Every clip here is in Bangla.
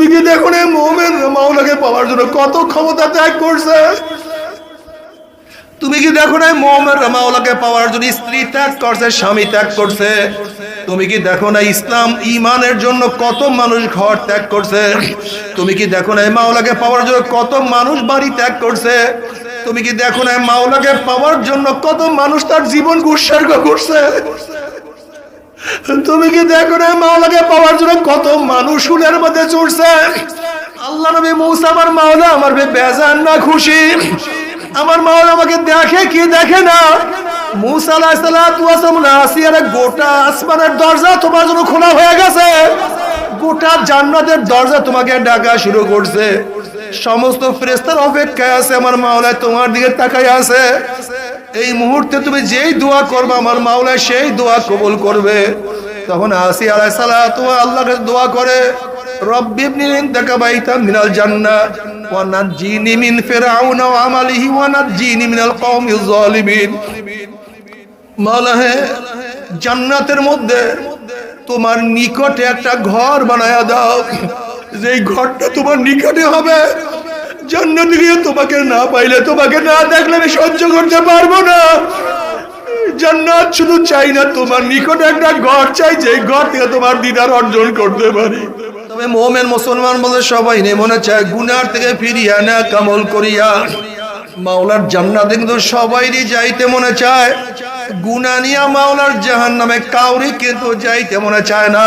তুমি কি দেখো মোমেন মাওলাকে পাওয়ার জন্য কত ক্ষমতা ত্যাগ করছে? তুমি কি দেখো না মোহাম্মদ মাওলাকে পাওয়ার জন্য স্ত্রী ত্যাগ করছে, স্বামী ত্যাগ করছে? তুমি কি দেখো না ইসলাম ইমানের জন্য কত মানুষ ঘর ত্যাগ করছে? তুমি কি দেখো না মাওলাকে পাওয়ার জন্য কত মানুষ বাড়ি ত্যাগ করছে? তুমি কি দেখো না মাওলাকে পাওয়ার জন্য কত মানুষ তার জীবন উৎসর্গ করছে? তুমি কি দেখো না মাওলাকে পাওয়ার জন্য কত মানুষ সুলের মধ্যে চড়ছে? আল্লাহ নবী মৌসা আমার মাওলা, আমার বেজান না খুশি। আমার মাওলা আমাকে দেখে কি দেখে না? খোলা হয়ে গেছে। গোটা জান্নাতের দরজা তোমাকে ডাকা শুরু করছে। সমস্ত ফেরেস্তার অপেক্ষায় আছে, আমার মাওলায় তোমার দিকে তাকাই আছে। এই মুহূর্তে তুমি যেই দোয়া করবে, আমার মাওলা সেই দোয়া কবুল করবে। তখন আসি আলাই সালা তোমার আল্লাহকে দোয়া করে মিন মিনাল জান্নাতের মধ্যে তোমার নিকটে একটা ঘর বানায়া দাও। যেই ঘরটা তোমার নিকটে হবে জান্নাতে গিয়ে তোমাকে না পাইলে তোমাকে না দেখলে আমি সহ্য করতে পারব না। জান্নাত শুধু চাই না তোমার নিকটে একটা ঘর, চাই যে ঘর থেকে তোমার দিদার অর্জন করতে পারি। তবে মোমেন মুসলমান বলে সবাই নেই মনে চায়, গুনার থেকে ফিরিয়া না, কামল করিয়া। মাওলার জান্নাতে কিন্তু সবাইরই যাইতে মনে চায়। গুনা নিয়া মাওলার জাহান নামে কাউরি কিন্তু যাইতে মনে চায় না।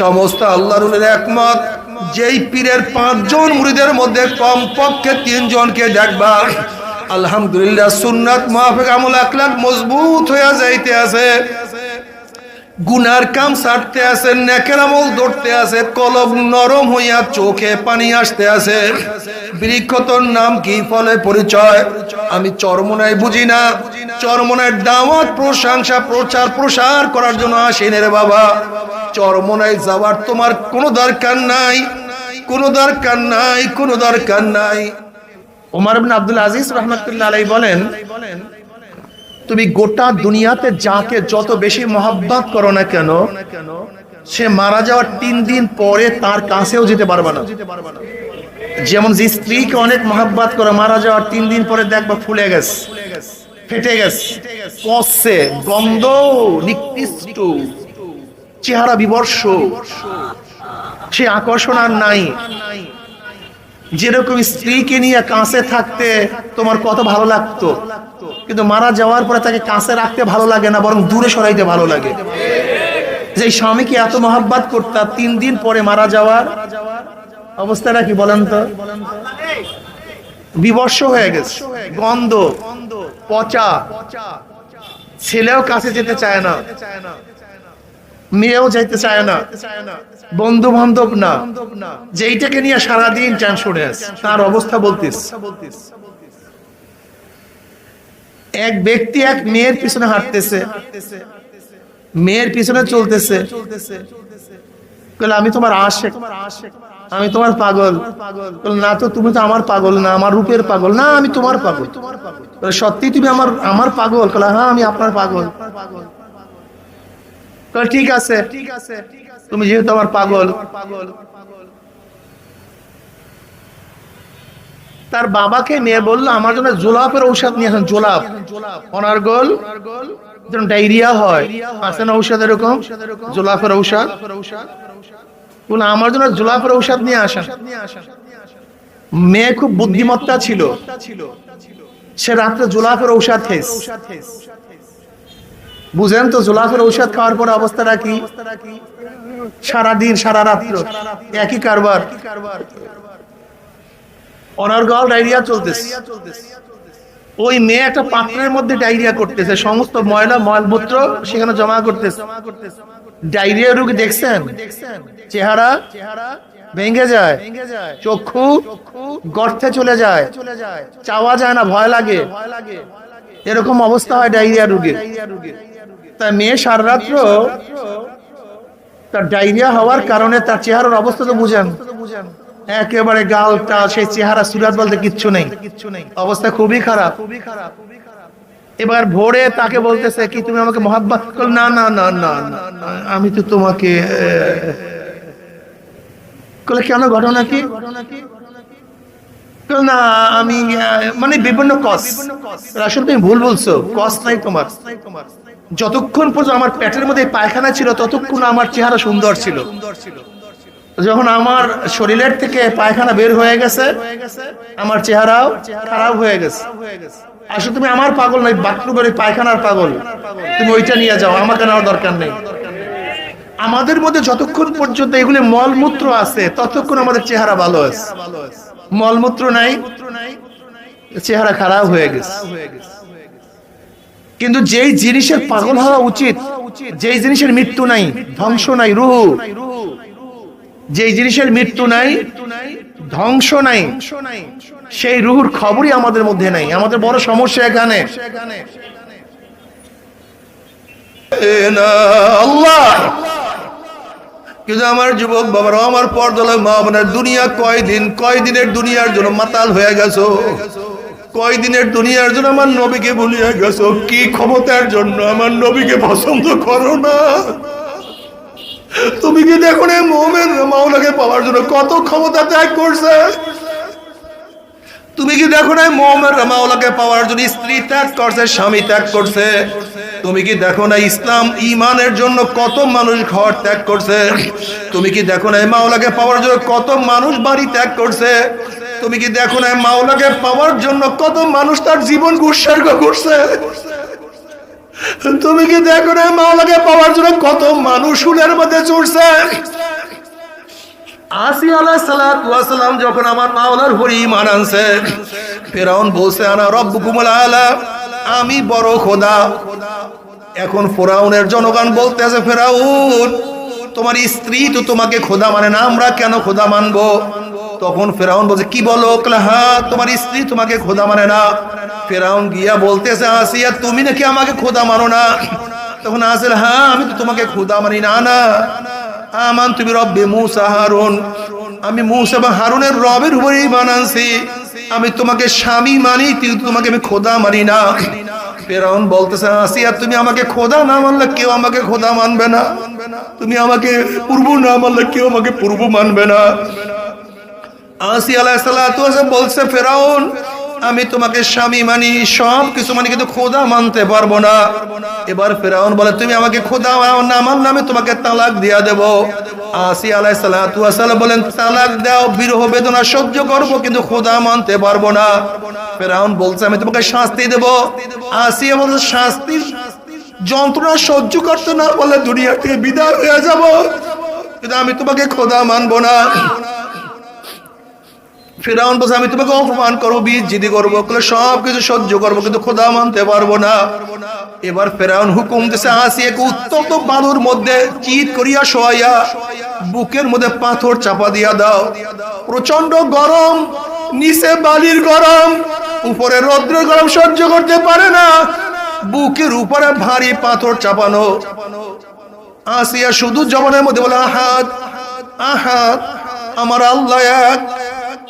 সমস্ত আল্লাহর একমত, যেই পীরের পাঁচজন মুড়িদের মধ্যে কমপক্ষে তিনজনকে দেখবা, আলহামদুলিল্লাহ সুন্নাত, মাহফিক আমল আকলাক মজবুত হয়ে যাইতে আছে। গুনার কাম সারতে আছে, নেকের আমল ধরতে আছে কলব নরম হইয়া চোখে পানি আসতে আছে। বৃক্ষতর নাম কি? ফলে পরিচয়। আমি চরমনায় বুঝি না। চরমনায় দাওয়াত, প্রশংসা, প্রচার, প্রসার করার জন্য আসেন রে বাবা। চরমনায় যাওয়ার তোমার কোনো দরকার নাই। কোনো দরকার নাই, কোনো দরকার নাই। ওমর আব্দুল আজিজ রহমাতুল্লাহ আলাইহি বলেন তুমি গোটা দুনিয়াতে যাকে যত বেশি মহাব্বত করো না কেন, সে মারা যাওয়ার তিন দিন পরে তার কাছেও যেতে পারবে না। যেমন যে স্ত্রীকে অনেক মহাব্বত করে, মারা যাওয়ার তিন দিন পরে দেখবা ফুলে গেছে, ফেটে গেছে পচছে গন্ধ নিকৃষ্ট, চেহারা বিবর্ষ। সে আকর্ষণ আর নাই। যেরকম স্ত্রীকে নিয়ে কাছে থাকতে তোমার কত ভালো লাগতো, কিন্তু মারা যাওয়ার পরে তাকে কাছে রাখতে ভালো লাগে না, বরং দূরে সরাইতে ভালো লাগে। যে স্বামীকে এত মহাব্বাত করতাম তিন দিন পরে মারা যাওয়ার অবস্থাটা কি বলেন তো? বিবর্ষ হয়ে গেছে, গন্ধ, পচা, ছেলেও কাছে যেতে চায় না। মেয়েও যাইতে চায় না। বন্ধু বান্ধব না। যেইটাকে নিয়ে সারাদিন টেনশনে আছে, তার অবস্থা বলতিস। এক ব্যক্তি এক মেয়ের পিছনে হাঁটতেছে। মেয়ের পিছনে চলতেছে। আমি তোমার আশেক। আমি তোমার পাগল। না তো, তুমি তো আমার পাগল না, আমার রূপের পাগল। না, আমি তোমার পাগল। সত্যি তুমি আমার আমার পাগল? হ্যাঁ আমি আপনার পাগল। ঠিক আছে ঠিক আছে। তুমি যেহেতু আমার পাগল। তার বাবাকে নিয়ে বলল, আমার জন্য জোলাপের ঔষধ নিয়ে আসেন, জোলাপ। অনার্গল, যেন ডায়রিয়া হয়। আছে না ঔষধ এরকম? জোলাপের ঔষধ? বলে আমার জন্য জোলাপের ঔষধ নিয়ে আসেন। মেয়ে খুব বুদ্ধিমত্তা ছিল। সে রাত্রে জোলাপের ঔষধ খেয়েছে। বুঝেন তো, জোলাফের ঔষধ খাওয়ার পর অবস্থাটা কি? সারাদিন সারা রাত্র একই কারবার। অনার্গল ডায়রিয়া চলতেছে। ওই মেয়ে একটা পাত্রের মধ্যে ডায়রিয়া করতেছে, সমস্ত ময়লা, মলমূত্র সেখানে জমা করতেছে। ডায়রিয়া রোগী দেখছেন? চেহারা ভেঙে যায়, চক্ষু গর্তে চলে যায়, চাওয়া যায় না, ভয় লাগে। এরকম অবস্থা হয় ডায়রিয়া রোগীর তাই মেয়ে সারা রাত্র তার ডায়রিয়া হওয়ার কারণে তার চেহারার অবস্থা তো বুঝেন একেবারে গালটা সেই চেহারা সুরাত বলতে কিচ্ছু নেই অবস্থা খুবই খারাপ খুবই খারাপ এবার ভোরে তাকে বলতেছে কি তুমি আমাকে মহাব্বত করো না না না না আমি তো তোমাকে কেন ঘটনা কি বলে, আমি মানে বিভিন্ন কস আসলে তুমি ভুল বলছো। কস নাই তোমার। যতক্ষণ পর্যন্ত আমার পেটের মধ্যে পায়খানা ছিল, ততক্ষণ আমার চেহারা সুন্দর ছিল। যখন আমার শরীরের থেকে পায়খানা বের হয়ে গেছে, আমার চেহারাও খারাপ হয়ে গেছে। আসলে তুমি আমার পাগল নাই বাথরুমের পায়খানার পাগল। তুমি ওইটা নিয়ে যাও, আমাকে নেওয়ার দরকার নেই। আমাদের মধ্যে যতক্ষণ পর্যন্ত এগুলি মলমূত্র আছে, ততক্ষণ আমাদের চেহারা ভালো আছে। মলমূত্র নাই, চেহারা খারাপ হয়ে গেছে। কিন্তু যেই জিনিসের পাগল হওয়া উচিত, যেই জিনিসের মৃত্যু নাই, ধ্বংস নাই, রুহ। যেই জিনিসের মৃত্যু নাই, ধ্বংস নাই, সেই রুহুর খবরই আমাদের মধ্যে নাই। আমাদের বড় সমস্যা এখানে। আল্লাহ! কিন্তু আমার যুবক বাবারা আমার পর্দলা মা বোনের দুনিয়া কয়দিন, কয়দিনের দুনিয়ার জন্য মাতাল হয়ে গেছো? কয়দিনের দুনিয়ার জন্য আমার নবীকে ভুলিয়ে গেছো? কি ক্ষমতার জন্য আমার নবীকে পছন্দ করো না? তুমি কি দেখো না মোমেন মাওলাকে পাওয়ার জন্য কত ক্ষমতা ত্যাগ করছে? তুমি কি দেখো না মোহাম্মদ মাওলাকে পাওয়ার জন্য স্ত্রী ত্যাগ করছে, স্বামী ত্যাগ করছে? তুমি কি দেখো না ইসলাম ইমানের জন্য কত মানুষ ঘর ত্যাগ করছে? তুমি কি দেখো না মাওলাকে পাওয়ার জন্য কত মানুষ বাড়ি ত্যাগ করছে? তুমি কি দেখো না মাওলাকে পাওয়ার জন্য কত মানুষ তার জীবন উৎসর্গ করছে? তুমি কি দেখো না মাওলাকে পাওয়ার জন্য কত মানুষ শুলের মধ্যে চড়ছে? যখন আমার মাওলার হরি ইমান আনছে, ফেরাউন বলছে, আনা রব্বুকুমুল আলা? আমি বড় খোদা। এখন ফেরাউনের জনগণ বলতে আছে, ফেরাউন, তোমার স্ত্রী তো তোমাকে খোদা মানে না, আমরা কেন খোদা মানবো? তখন ফেরাউন বলছে, কি বলো হ্যাঁ তোমার স্ত্রী তোমাকে খোদা মানে না। ফেরাউন গিয়া বলতেছে আসিয়া, তুমি নাকি আমাকে খোদা মানো না? তখন আসেল হ্যাঁ আমি তো তোমাকে খোদা মানি না না। আমান, তুমি রব্বে মুসা, হারুন। আমি মুসা এবং হারুনের রবের উপরেই মানানছি আমি তোমাকে স্বামী মানি, কিন্তু তোমাকে আমি খোদা মানি না। ফেরাউন বলতেছে, আসিয়া, তুমি আমাকে খোদা না মানলে কেউ আমাকে খোদা মানবে না। তুমি আমাকে পূর্ব না মানলে কেউ আমাকে পূর্ব মানবে না। আসি আলাহ বলছে, ফেরাউন আমি তোমাকে স্বামী মানি সব কিছু মানি, কিন্তু খোদা মানতে পারব না। এবার ফেরাউন বলে, তুমি আমাকে খোদা না মানলে আমি তোমাকে তালাক দিয়া দেব। আসি আলাই সালাম বলেন, তালাক দাও, বিরহ বেদনা সহ্য করব, কিন্তু খোদা মানতে পারব না। ফেরাউন বলছে, আমি তোমাকে শাস্তি দেব। আসি আমাদের শাস্তির যন্ত্রণা সহ্য করতে না বলে দুনিয়া থেকে বিদায় হয়ে যাব। কিন্তু আমি তোমাকে খোদা মানবো না। ফেরাউন বলছে, আমি তোমাকে অপমান করব জিদি করব সব কিছু সহ্য করব, কিন্তু খোদা মানতে পারব না। এবার ফেরাউন হুকুম দিছে আসি এক উত্তপ্ত বালুর মধ্যে চিত করিয়া শোয়াইয়া, বুকের মধ্যে পাথর চাপা দিয়া দাও। প্রচণ্ড গরম, নিচে বালির গরম, উপরে রৌদ্রের গরম সহ্য করতে পারে না। বুকের উপরে ভারী পাথর চাপানো। আসিয়া শুধু জবানের মধ্যে বলে, আহাদ আহাদ, আমার আল্লাহ এক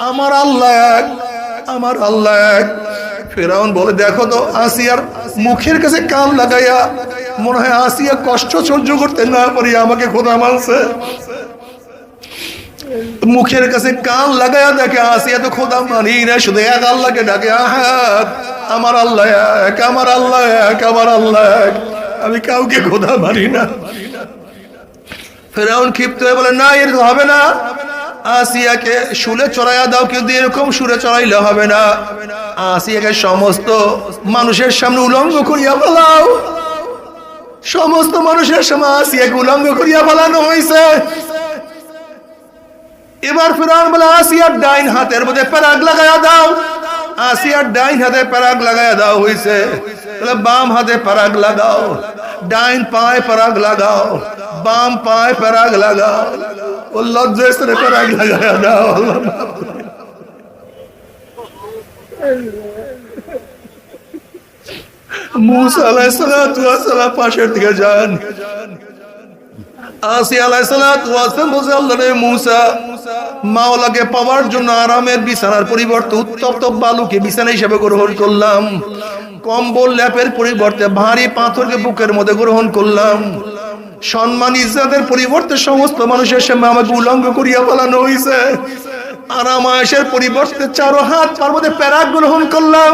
আমার আল্লাহ এক, আমার আল্লাহ এক। ফেরাউন বলে, দেখো তো আসিয়ার মুখের কাছে কান লাগাইয়া, মনে হয় আসিয়া কষ্ট সহ্য করতে না পারি, আমাকে খোদা মানছে। মুখের কাছে কান লাগাইয়া দেখে, আসিয়া তো খোদা মানি না, শুধু এক আল্লাহকে ডাকে আহাত আমার আল্লাহ এক, আমার আল্লাহ এক, আমার আল্লাহ এক। আমি কাউকে খোদা মানি না। ফেরাউন ক্ষিপ্ত হয়ে বলে, না এর হবে না। আসিয়াকে শুলে চড়াইয়া দাও, কিন্তু এরকম সুরে চড়াইলে হবে না। আসিয়াকে সমস্ত মানুষের সামনে উলঙ্গ করিয়া ফেলাও। সমস্ত মানুষের সামনে আসিয়াকে উলঙ্গ করিয়া ফেলানো হয়েছে এবার ফিরান বলে, আসিয়ার ডাইন হাতের মধ্যে প্যারাগ লাগাইয়া দাও। আসিয়ার ডাইন হাতে প্যারাগ লাগাইয়া দাও হয়েছে বাম হাতে পারাগ লাগাও, ডাইন পায়ে পারাগ লাগাও, বাম পায়ে পারাগ লাগাও, ও লজ্জা স্তরে পারাগ লাগায় দাও। পাশের দিকে যান। আসি মাওলাকে পাওয়ার জন্য আরামের বিছানার পরিবর্তে উত্তপ্ত বালুকে বিছানা হিসেবে গ্রহণ করলাম। কম্বল, ল্যাপের পরিবর্তে ভারী পাথরকে বুকের মধ্যে গ্রহণ করলাম। সম্মান, ইজ্জাতের পরিবর্তে সমস্ত মানুষের সামনে আমাকে উলঙ্গ করিয়া ফেলানো হয়েছে পরিবর্তে চারো হাত গ্রহণ করলাম।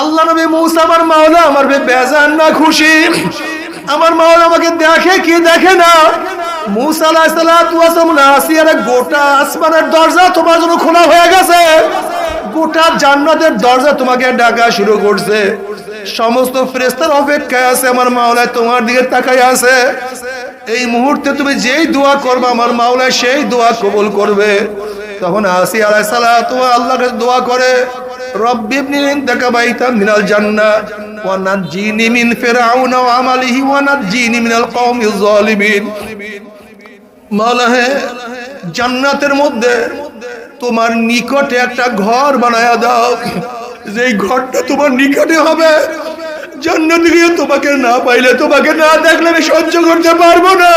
আল্লাহ নবী মৌসা আমার মাওলা, আমার বেজান না খুশি। আমার মাওলা আমাকে দেখে কি দেখে না? মুসা ওয়াস সালাম আসিয়ার গোটা আসমানের দরজা তোমার জন্য খোলা হয়ে গেছে। গোটা জান্নাতের দরজা তোমাকে ডাকা শুরু করছে। সমস্ত ফেরেশতার অপেক্ষায় আছে আমার মাওলা তোমার দিকে তাকায় আছে। এই মুহূর্তে তুমি যেই দোয়া করবে, আমার মাওলা সেই দোয়া কবুল করবে। তখন আসি আলাই সালাতু আল্লাহকে দোয়া করে, রব্বি ইবনি ইনদাকা বাইতাম মিনাল জান্নাহ ওয়া নাজ্জিনি মিন ফিরআউনা ওয়া আমালিহি, ওয়া নাজ্জিনি মিনাল মাওলা হে, জান্নাতের মধ্যে তোমার নিকটে একটা ঘর বানায়া দাও। যেই ঘরটা তোমার নিকটে হবে জান্নাতে গিয়ে তোমাকে না পাইলে তোমাকে না দেখলে আমি সহ্য করতে পারব না।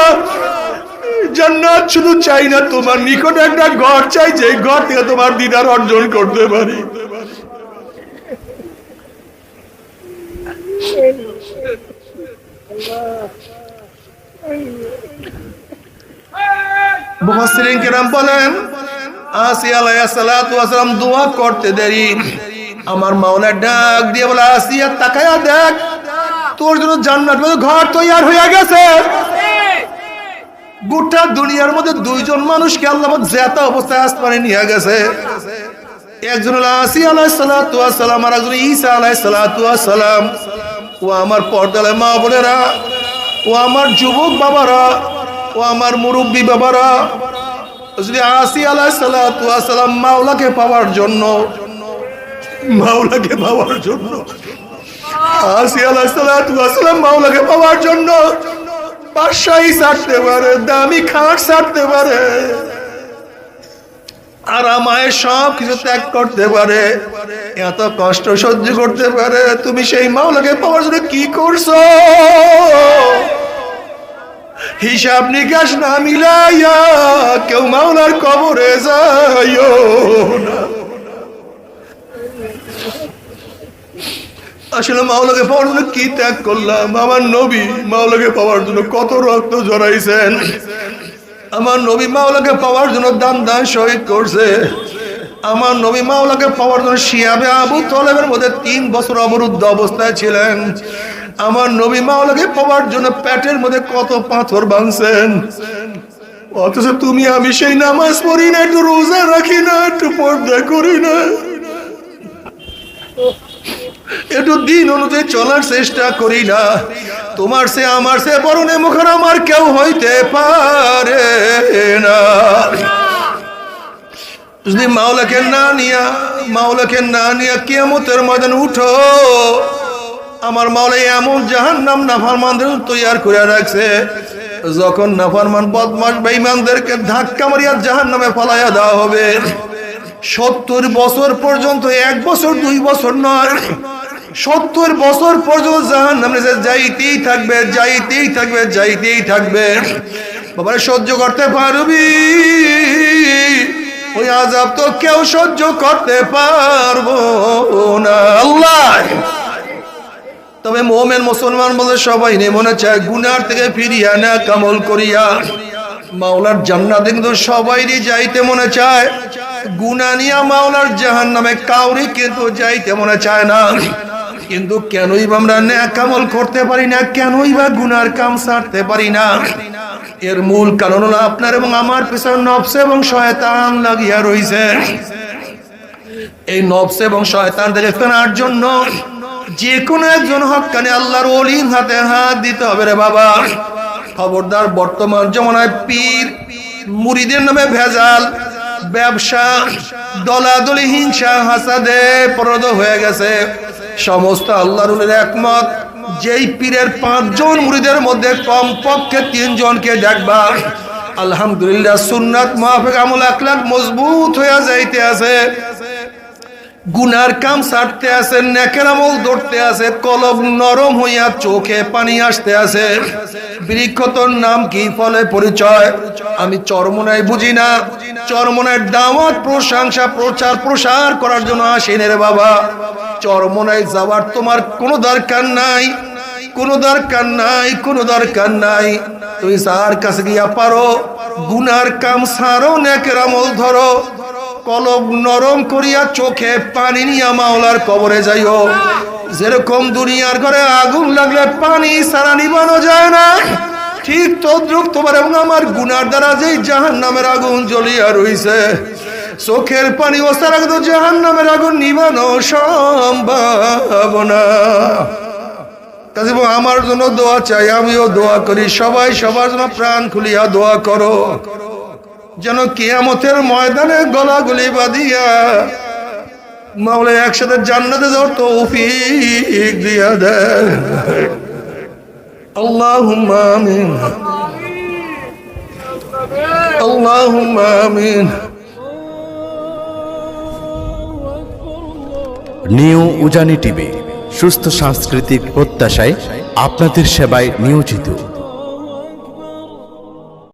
জান্নাত শুধু চাই না তোমার নিকটে একটা ঘর চাই যে ঘর থেকে তোমার দিদার অর্জন করতে পারি। বলেন আসি আলাইহিস সালাতু ওয়াস সালাম দোয়া করতে দেরি। আমার মাওলা ডাক দিয়ে বলে, আসিয়া তাকায়া দেখ, তোর জন্য জান্নাত ঘর তৈয়ার হয়ে গেছে। গোটা দুনিয়ার মধ্যে দুইজন মানুষকে আল্লাহ জেতা অবস্থায় আসমানে নিয়ে গেছে। একজন হলো আসি আলাইহিস সালাতু আর একজন ঈসা আলাইহিস সালাতু সালাম ও আমার পর্দালে মা বোনেরা, ও আমার যুবক বাবারা, ও আমার মুরব্বী বাবারা আসি আলাইসালাম মাওলাকে পাওয়ার জন্য, মাওলাকে পাওয়ার জন্য, আসি আলাইসালাম মাওলাকে পাওয়ার জন্য, বাদশাহী ছাড়তে পারে, দামি খাট ছাড়তে পারে, আরামায় সব কিছু ত্যাগ করতে পারে, এত কষ্ট সহ্য করতে পারে, তুমি সেই মাওলাকে পাওয়ার জন্য কি করছ? হিসাব নিকাশ না মিলাইয়া কেউ মাওলার কবরে যাইও আসলে মাওলাকে পাওয়ার জন্য কি ত্যাগ করলাম? আমার নবী মাওলাকে পাওয়ার জন্য কত রক্ত জড়াইছেন আমার নবী মাওলাকে পাওয়ার জন্য দান দান শহীদ করছে। আমার নবী মাওলাকে পাওয়ার জন্য শিয়াবে আবু তলেবের মধ্যে তিন বছর অবরুদ্ধ অবস্থায় ছিলেন। আমার নবী মাওলাকে পাওয়ার জন্য পেটের মধ্যে কত পাথর ভাঙছেন অথচ তুমি আমি সেই নামাজ পড়ি না একটু রোজা রাখি না, একটু পর্দা করি না। একটু দিন অনুযায়ী চলার চেষ্টা করি না। তোমার সে আমার সে বরণে মুখের আমার কেউ হইতে পারে না। যদি মাওলাকে না নিয়া, মাওলাকে না নিয়া কেমতের ময়দান উঠো আমার মাওলা এমন জাহান নাম নাফারমানদের তৈয়ার করে রাখছে, যখন নাফারমান বদমাস বেঈমানদেরকে ধাক্কা মারিয়া জাহান নামে ফলাইয়া দেওয়া হবে। সত্তর বছর পর্যন্ত, এক বছর, দুই বছর নয়, সত্তর বছর পর্যন্ত জাহান নামে যাইতেই থাকবে যাইতেই থাকবে যাইতেই থাকবে। বাবারে, সহ্য করতে পারবি? ওই আজাব তো কেউ সহ্য করতে পারব না। আল্লাহ! তবে মোমেন মুসলমান বলে সবাই মনে চায় গুনার থেকে ফিরিয়া না কামল করিয়া। মাওলার জান্নাতে কিন্তু সবাইরই যাইতে মনে চায়। গুনা নিয়া মাওলার জাহান নামে কাউরি কিন্তু যাইতে মনে চায় না। কিন্তু কেনই বা আমরা ন্যা কামল করতে পারি না, কেনই বা গুনার কাম সারতে পারি না। এর মূল কারণ হলো আপনার এবং আমার পিছনে নফস এবং শয়তান লাগিয়া রইছে। এই নফস এবং শয়তান থেকে ফেরার জন্য যে কোনো একজন হকানে আল্লাহর অলির হাতে হাত দিতে হবে রে বাবা। খবরদার বর্তমান জমানায় পীর মুড়িদের নামে ভেজাল, ব্যবসা, দলাদলি, হিংসা, হাসাদে পরদ হয়ে গেছে। সমস্ত আল্লাহর একমত, যেই পীরের পাঁচজন মুরিদের মধ্যে কম কমপক্ষে তিনজনকে দেখবা। আলহামদুলিল্লাহ সুন্নাত, মাহফিক আমল আকলাক মজবুত হয়ে যাইতে আছে। গুনার কাম ছাড়তে আছে, নেকের আমল ধরতে আছে কলব নরম হইয়া চোখে পানি আসতে আছে। বৃক্ষতর নাম কি? ফলে পরিচয়। আমি চরমনায় বুঝি না। চরমনায় দাওয়াত, প্রশংসা, প্রচার, প্রসার করার জন্য আসেন রে বাবা। চরমনায় যাওয়ার তোমার কোনো দরকার নাই। কোনো দরকার নাই, কোনো দরকার নাই। তুমি স্যার কাছে গিয়া পারো, গুনার কাম সারো, নেকের আমল ধরো। কলব নরম করিয়া চোখে পানি নিয়া মাওলার কবরে যাইও। যেরকম দুনিয়ার ঘরে আগুন লাগলে পানি সারা নিবানো যায় না। ঠিক তদ্রুপ তোমার এবং আমার গুনার দ্বারা যেই জাহান নামের আগুন জ্বলিয়া রইছে, চোখের পানি সারা কিন্তু জাহান নামের আগুন নিবানো সম্ভব না। আমার জন্য দোয়া চাই, আমিও দোয়া করি, সবাই সবার জন্য প্রাণ খুলিয়া দোয়া করো। যেন কিয়ামতের ময়দানে গলাগুলি বাঁধিয়া মাওলা একসাথে জান্নাতে যাওয়ার তৌফিক দিয়া দেয়। আল্লাহুম্মা আমিন। নিউ উজানি টিভি, সুস্থ সাংস্কৃতিক প্রত্যাশায় আপনাদের সেবায় নিয়োজিত।